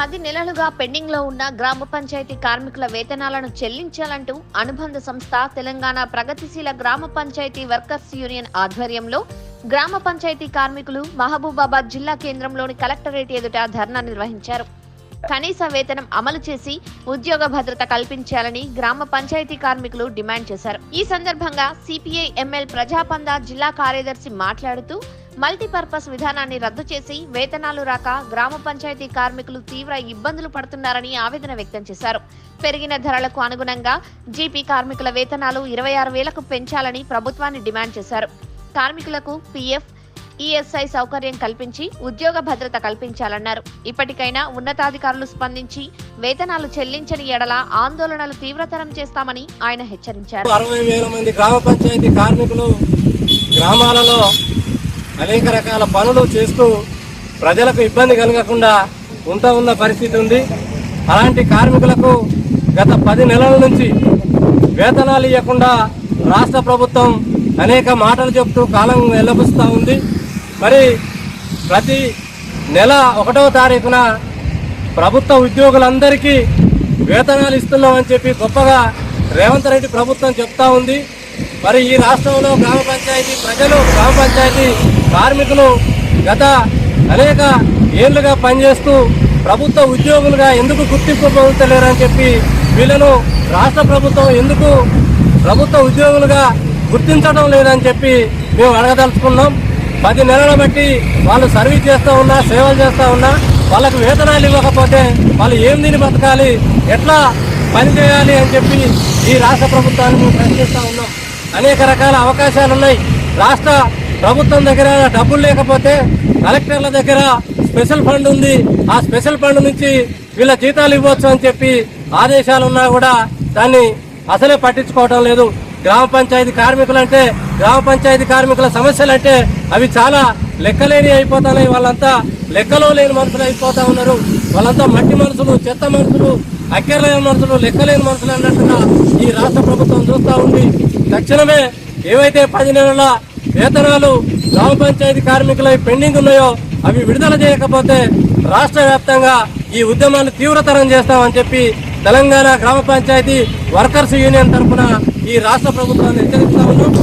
పది నెలలుగా పెండింగ్లో ఉన్న గ్రామ పంచాయతీ కార్మికుల వేతనాలను చెల్లించాలంటూ అనుబంధ సంస్థ తెలంగాణ ప్రగతిశీల గ్రామ పంచాయతీ వర్కర్స్ యూనియన్ ఆధ్వర్యంలో గ్రామ పంచాయతీ కార్మికులు మహబూబాబాద్ జిల్లా కేంద్రంలోని కలెక్టరేట్ ఎదుట ధర్నా నిర్వహించారు. కనీస వేతనం అమలు చేసి ఉద్యోగ భద్రత కల్పించాలని గ్రామ పంచాయతీ కార్మికులు డిమాండ్ చేశారు. ఈ సందర్భంగా సిపిఐ ఎంఎల్ ప్రజాపంద జిల్లా కార్యదర్శి మాట్లాడుతూ మల్టీపర్పస్ విధానాన్ని రద్దు చేసి వేతనాలు రాక గ్రామ పంచాయతీ కార్మికులు తీవ్ర ఇబ్బందులు పడుతున్నారని ఆవేదన వ్యక్తం చేశారు. పెరిగిన ధరలకు అనుగుణంగా జీపీ కార్మికుల వేతనాలు ఇరవై ఆరు వేలకు పెంచాలని ప్రభుత్వాన్ని డిమాండ్ చేశారు. కార్మికులకు పీఎఫ్ ఈఎస్ఐ సౌకర్యం కల్పించి ఉద్యోగ భద్రత కల్పించాలన్నారు. ఇప్పటికైనా ఉన్నతాధికారులు స్పందించి వేతనాలు చెల్లించని ఎడల ఆందోళనలు తీవ్రతరం చేస్తామని ఆయన హెచ్చరించారు. అరవై వేల మంది గ్రామ పంచాయతీ కార్మికులు గ్రామాలలో అనేక రకాల పనులు చేస్తూ ప్రజలకు ఇబ్బంది కలగకుండా ఉంటూ ఉన్న పరిస్థితి ఉంది. అలాంటి కార్మికులకు గత పది నెలల నుంచి వేతనాలు ఇవ్వకుండా రాష్ట్ర ప్రభుత్వం అనేక మాటలు చెప్తూ కాలం వెళ్ళబుస్తూ ఉంది. మరి ప్రతి నెల ఒకటవ తారీఖున ప్రభుత్వ ఉద్యోగులందరికీ వేతనాలు ఇస్తున్నామని చెప్పి గొప్పగా రేవంత్ రెడ్డి ప్రభుత్వం చెప్తా ఉంది. మరి ఈ రాష్ట్రంలో గ్రామ పంచాయతీ ప్రజలు గ్రామ పంచాయతీ కార్మికులు గత అనేక ఏళ్ళుగా పనిచేస్తూ ప్రభుత్వ ఉద్యోగులుగా ఎందుకు గుర్తింపు పొందుతలేరని చెప్పి వీళ్ళను రాష్ట్ర ప్రభుత్వం ఎందుకు ప్రభుత్వ ఉద్యోగులుగా గుర్తించడం లేదని చెప్పి మేము అడగదలుచుకున్నాం. పది నెలల బట్టి వాళ్ళు సర్వీస్ చేస్తూ ఉన్నా సేవలు చేస్తూ ఉన్నా వాళ్ళకు వేతనాలు ఇవ్వకపోతే వాళ్ళు ఏం దీన్ని బతకాలి ఎట్లా పని చేయాలి అని చెప్పి ఈ రాష్ట్ర ప్రభుత్వాన్ని మేము ప్రశ్నిస్తూ ఉన్నాం. అనేక రకాల అవకాశాలు ఉన్నాయి రాష్ట్ర ప్రభుత్వం దగ్గర డబ్బులు లేకపోతే కలెక్టర్ల దగ్గర స్పెషల్ ఫండ్ ఉంది. ఆ స్పెషల్ ఫండ్ నుంచి వీళ్ళ జీతాలు ఇవ్వచ్చు అని చెప్పి ఆదేశాలు ఉన్నా కూడా దాన్ని అసలే పట్టించుకోవటం లేదు. గ్రామ పంచాయతీ కార్మికులు అంటే గ్రామ పంచాయతీ కార్మికుల సమస్యలు అంటే అవి చాలా లెక్కలేని అయిపోతున్నాయి వాళ్ళంతా లెక్కలో లేని మనుషులు అయిపోతా ఉన్నారు. వాళ్ళంతా మట్టి మనుషులు చెత్త మనుషులు అక్కర్లేని మనుషులు లెక్కలేని మనుషులు అన్నట్టుగా ఈ రాష్ట్ర ప్రభుత్వం చూస్తూ ఉంది. తక్షణమే ఏవైతే పది నెలల వేతనాలు గ్రామ పంచాయతీ కార్మికులై పెండింగ్ ఉన్నాయో అవి విడుదల చేయకపోతే రాష్ట్ర వ్యాప్తంగా ఈ ఉద్యమాన్ని తీవ్రతరం చేస్తామని చెప్పి తెలంగాణ గ్రామ పంచాయతీ వర్కర్స్ యూనియన్ తరఫున ఈ రాష్ట్ర ప్రభుత్వాన్ని హెచ్చరిస్తా ఉన్నాం.